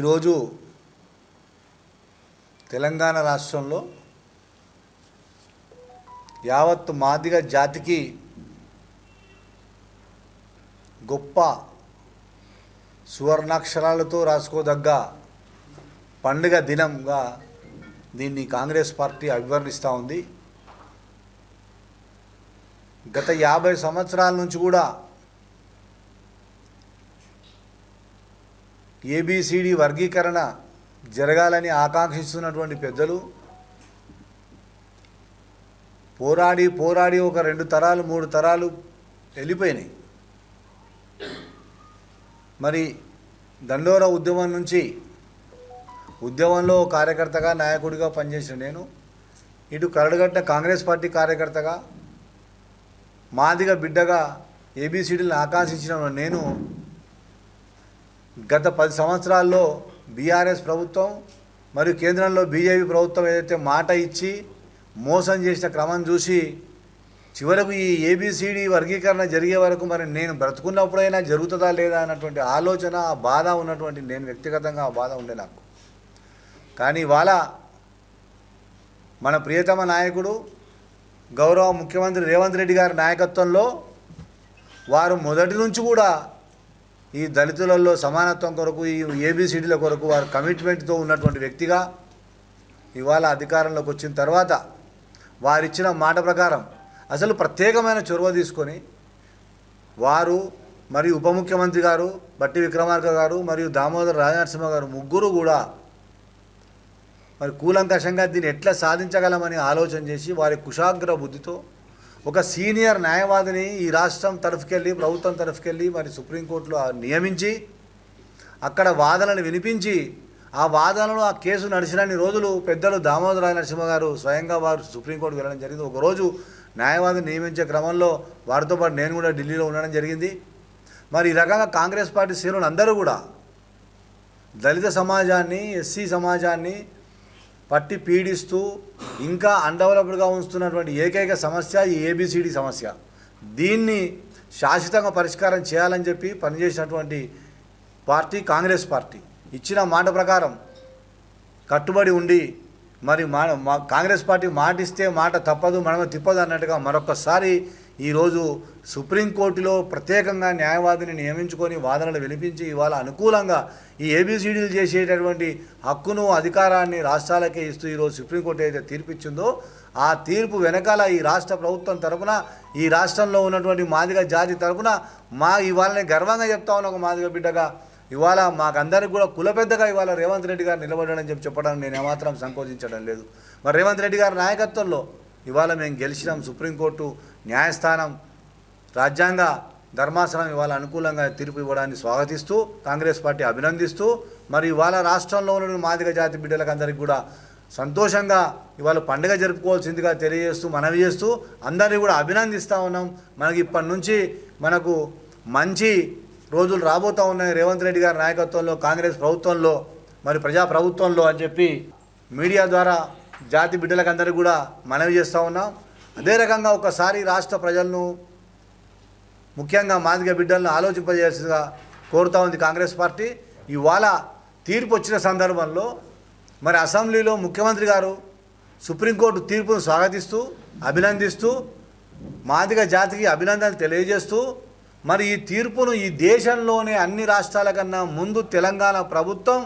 ఈరోజు తెలంగాణ రాష్ట్రంలో యావత్తు మాదిగ జాతికి గొప్ప సువర్ణాక్షరాలతో రాసుకోదగ్గ పండుగ దినంగా దీన్ని కాంగ్రెస్ పార్టీ అభివర్ణిస్తూ ఉంది. గత యాభై సంవత్సరాల నుంచి కూడా ఏబిసిడి వర్గీకరణ జరగాలని ఆకాంక్షిస్తున్నటువంటి పెద్దలు పోరాడి పోరాడి ఒక రెండు తరాలు మూడు తరాలు వెళ్ళిపోయినాయి. మరి దండోర ఉద్యమం నుంచి ఉద్యమంలో కార్యకర్తగా నాయకుడిగా పనిచేసిన నేను ఇటు కరడుగట్ట కాంగ్రెస్ పార్టీ కార్యకర్తగా మాదిగ బిడ్డగా ఏబిసిడీలను ఆకాంక్షించిన నేను గత పది సంవత్సరాల్లో బీఆర్ఎస్ ప్రభుత్వం మరియు కేంద్రంలో బీజేపీ ప్రభుత్వం ఏదైతే మాట ఇచ్చి మోసం చేసిన క్రమం చూసి చివరకు ఈ ఏబిసిడి వర్గీకరణ జరిగే వరకు మరి నేను బ్రతుకున్నప్పుడైనా జరుగుతుందా లేదా అన్నటువంటి ఆలోచన ఆ బాధ ఉన్నటువంటి నేను వ్యక్తిగతంగా ఆ బాధ ఉండే నాకు. కానీ ఇవాళ మన ప్రియతమ నాయకుడు గౌరవ ముఖ్యమంత్రి రేవంత్ రెడ్డి గారి నాయకత్వంలో వారు మొదటి నుంచి కూడా ఈ దళితులలో సమానత్వం కొరకు ఈ ఏబిసిడీల కొరకు వారు కమిట్మెంట్తో ఉన్నటువంటి వ్యక్తిగా ఇవాళ అధికారంలోకి వచ్చిన తర్వాత వారిచ్చిన మాట ప్రకారం అసలు ప్రత్యేకమైన చొరవ తీసుకొని వారు మరియు ఉప ముఖ్యమంత్రి గారు బట్టి విక్రమార్క గారు మరియు దామోదర్ రాజనరసింహ గారు ముగ్గురు కూడా మరి కూలంకషంగా దీన్ని ఎట్లా సాధించగలమని ఆలోచన చేసి వారి కుశాగ్ర బుద్ధితో ఒక సీనియర్ న్యాయవాదిని ఈ రాష్ట్రం తరఫుకెళ్ళి ప్రభుత్వం తరఫుకెళ్ళి మరి సుప్రీంకోర్టులో నియమించి అక్కడ వాదనలు వినిపించి ఆ వాదనలు ఆ కేసు నడిచినన్ని రోజులు పెద్దలు దామోదరాయ నరసింహ గారు స్వయంగా వారు సుప్రీంకోర్టు వెళ్ళడం జరిగింది. ఒకరోజు న్యాయవాదిని నియమించే క్రమంలో వారితో పాటు నేను కూడా ఢిల్లీలో ఉండడం జరిగింది. మరి ఈ రకంగా కాంగ్రెస్ పార్టీ శ్రేణులు అందరూ కూడా దళిత సమాజాన్ని ఎస్సీ సమాజాన్ని పట్టి పీడిస్తూ ఇంకా అన్డెవలప్డ్గా ఉంచుతున్నటువంటి ఏకైక సమస్య ఈ ఏబిసిడి సమస్య. దీన్ని శాశ్వతంగా పరిష్కారం చేయాలని చెప్పి పనిచేసినటువంటి పార్టీ కాంగ్రెస్ పార్టీ. ఇచ్చిన మాట ప్రకారం కట్టుబడి ఉండి మరి మా కాంగ్రెస్ పార్టీ మాటిస్తే మాట తప్పదు మనమే తిప్పదు అన్నట్టుగా మరొకసారి ఈరోజు సుప్రీంకోర్టులో ప్రత్యేకంగా న్యాయవాదిని నియమించుకొని వాదనలు వినిపించి ఇవాళ అనుకూలంగా ఈ ఏబిసిడీలు చేసేటటువంటి హక్కును అధికారాన్ని రాష్ట్రాలకే ఇస్తూ ఈరోజు సుప్రీంకోర్టు ఏదైతే తీర్పిచ్చిందో ఆ తీర్పు వెనకాల ఈ రాష్ట్ర ప్రభుత్వం తరపున ఈ రాష్ట్రంలో ఉన్నటువంటి మాదిగ జాతి తరపున మా ఇవాళని గర్వంగా చెప్తా ఉన్న ఒక మాదిగ బిడ్డగా ఇవాళ మాకందరికి కూడా కుల పెద్దగా ఇవాళ రేవంత్ రెడ్డి గారు నిలబడని చెప్పి చెప్పడం నేను ఏమాత్రం సంకోచించడం లేదు. మరి రేవంత్ రెడ్డి గారి నాయకత్వంలో ఇవాళ మేము గెలిచినాం సుప్రీంకోర్టు న్యాయస్థానం రాజ్యాంగ ధర్మాసనం ఇవాళ అనుకూలంగా తీర్పు ఇవ్వడాన్ని స్వాగతిస్తూ కాంగ్రెస్ పార్టీ అభినందిస్తూ మరి ఇవాళ రాష్ట్రంలో ఉన్న మాదిగ జాతి బిడ్డలకు అందరికీ కూడా సంతోషంగా ఇవాళ పండుగ జరుపుకోవాల్సిందిగా తెలియజేస్తూ మనవి చేస్తూ అందరినీ కూడా అభినందిస్తూ ఉన్నాం. మనకి ఇప్పటి నుంచి మనకు మంచి రోజులు రాబోతూ ఉన్నాయి. రేవంత్ రెడ్డి గారి నాయకత్వంలో కాంగ్రెస్ ప్రభుత్వంలో మరి ప్రజా ప్రభుత్వంలో అని చెప్పి మీడియా ద్వారా జాతి బిడ్డలకు అందరికీ కూడా మనవి చేస్తూ ఉన్నాం. అదే రకంగా ఒకసారి రాష్ట్ర ప్రజలను ముఖ్యంగా మాదిగ బిడ్డలను ఆలోచింపజేయాల్సిందిగా కోరుతా ఉంది కాంగ్రెస్ పార్టీ. ఇవాళ తీర్పు వచ్చిన సందర్భంలో మరి అసెంబ్లీలో ముఖ్యమంత్రి గారు సుప్రీంకోర్టు తీర్పును స్వాగతిస్తూ అభినందిస్తూ మాదిగ జాతికి అభినందనలు తెలియజేస్తూ మరి ఈ తీర్పును ఈ దేశంలోనే అన్ని రాష్ట్రాల కన్నా ముందు తెలంగాణ ప్రభుత్వం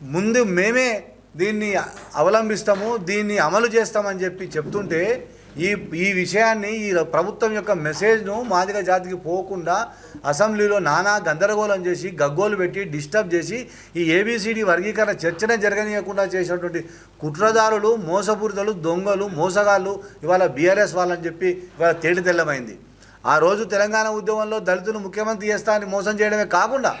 ముందు మేమే దీన్ని అవలంబిస్తాము దీన్ని అమలు చేస్తామని చెప్పి చెప్తుంటే ఈ ఈ విషయాన్ని ఈ ప్రభుత్వం యొక్క మెసేజ్ను మాదిగ జాతికి పోకుండా అసెంబ్లీలో నానా గందరగోళం చేసి గగ్గోలు పెట్టి డిస్టర్బ్ చేసి ఈ ఏబిసిడి వర్గీకరణ చర్చనే జరగనీయకుండా చేసినటువంటి కుట్రదారులు మోసపూరితలు దొంగలు మోసగాళ్ళు ఇవాళ బీఆర్ఎస్ వాళ్ళని చెప్పి ఇవాళ తేడి తెల్లమైంది ఆ రోజు తెలంగాణ ఉద్యమంలో దళితులు ముఖ్యమంత్రి చేస్తా అని మోసం చేయడమే కాకుండా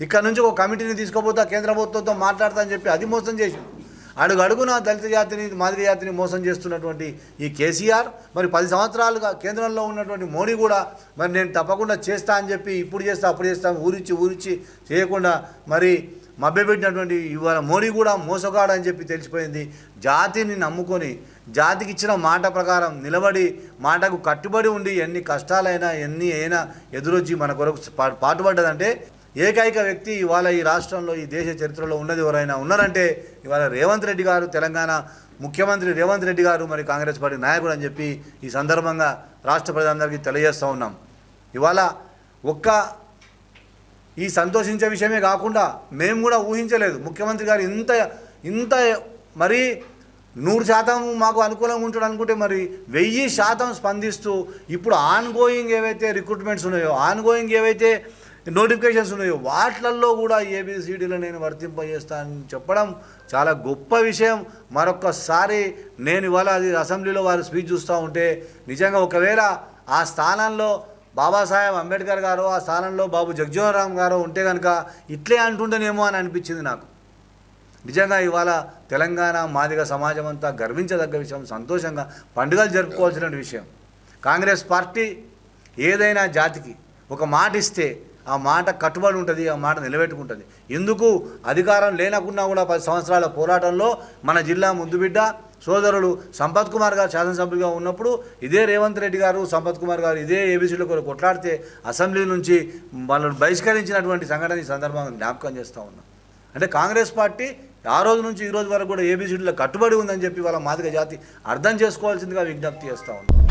ఇక్కడ నుంచి ఒక కమిటీని తీసుకుపోతా కేంద్ర ప్రభుత్వంతో మాట్లాడతా అని చెప్పి అది మోసం చేసింది అడుగు అడుగున దళిత జాతిని మాదిరి జాతిని మోసం చేస్తున్నటువంటి ఈ కేసీఆర్ మరి పది సంవత్సరాలుగా కేంద్రంలో ఉన్నటువంటి మోడీ కూడా మరి నేను తప్పకుండా చేస్తా అని చెప్పి ఇప్పుడు చేస్తా అప్పుడు చేస్తా ఊరిచ్చి ఊరిచ్చి చేయకుండా మరి మభ్యపెట్టినటువంటి ఇవాళ మోడీ కూడా మోసగాడు అని చెప్పి తెలిసిపోయింది. జాతిని నమ్ముకొని జాతికి ఇచ్చిన మాట ప్రకారం నిలబడి మాటకు కట్టుబడి ఉండి ఎన్ని కష్టాలైనా ఎన్ని అయినా ఎదురొచ్చి మన కొరకు పాటుపడ్డదంటే ఏకైక వ్యక్తి ఇవాళ ఈ రాష్ట్రంలో ఈ దేశ చరిత్రలో ఉన్నది ఎవరైనా ఉన్నారంటే ఇవాళ రేవంత్ రెడ్డి గారు తెలంగాణ ముఖ్యమంత్రి రేవంత్ రెడ్డి గారు మరి కాంగ్రెస్ పార్టీ నాయకుడు అని చెప్పి ఈ సందర్భంగా రాష్ట్ర ప్రజలందరికీ తెలియజేస్తూ ఉన్నాం. ఇవాళ ఒక్క ఈ సంతోషించే విషయమే కాకుండా మేము కూడా ఊహించలేదు. ముఖ్యమంత్రి గారు ఇంత ఇంత మరి నూరు శాతం మాకు అనుకూలంగా ఉంటాడు అనుకుంటే మరి వెయ్యి శాతం స్పందిస్తూ ఇప్పుడు ఆన్ గోయింగ్ ఏవైతే రిక్రూట్మెంట్స్ ఉన్నాయో ఆన్ గోయింగ్ ఏవైతే నోటిఫికేషన్స్ ఉన్నాయో. వాటిలల్లో కూడా ఏబిసిడీలు నేను వర్తింపజేస్తానని చెప్పడం చాలా గొప్ప విషయం. మరొక్కసారి నేను ఇవాళ అది అసెంబ్లీలో వారు స్పీచ్ చూస్తూ ఉంటే నిజంగా ఒకవేళ ఆ స్థానంలో బాబాసాహెబ్ అంబేద్కర్ గారు ఆ స్థానంలో బాబు జగ్జీవన్ రామ్ గారు ఉంటే కనుక ఇట్లే అంటుండేనేమో అని అనిపించింది నాకు. నిజంగా ఇవాళ తెలంగాణ మాదిగ సమాజం అంతా గర్వించదగ్గ విషయం సంతోషంగా పండుగలు జరుపుకోవాల్సిన విషయం. కాంగ్రెస్ పార్టీ ఏదైనా జాతికి ఒక మాట ఇస్తే ఆ మాట కట్టుబడి ఉంటుంది ఆ మాట నిలబెట్టుకుంటుంది. ఎందుకు? అధికారం లేనకున్నా కూడా పది సంవత్సరాల పోరాటంలో మన జిల్లా ముందుబిడ్డ సోదరుడు సంపత్ కుమార్ గారు శాసనసభ్యులుగా ఉన్నప్పుడు ఇదే రేవంత్ రెడ్డి గారు సంపత్ కుమార్ గారు ఇదే ఏబీసీలో కూడా కొట్లాడితే అసెంబ్లీ నుంచి వాళ్ళను బహిష్కరించినటువంటి సంఘటన ఈ సందర్భంగా జ్ఞాపకం చేస్తూ ఉన్నాం. అంటే కాంగ్రెస్ పార్టీ ఆ రోజు నుంచి ఈ రోజు వరకు కూడా ఏబీసీడీలో కట్టుబడి ఉందని చెప్పి వాళ్ళ మాదిగ జాతి అర్థం చేసుకోవాల్సిందిగా విజ్ఞప్తి చేస్తూ ఉన్నాం.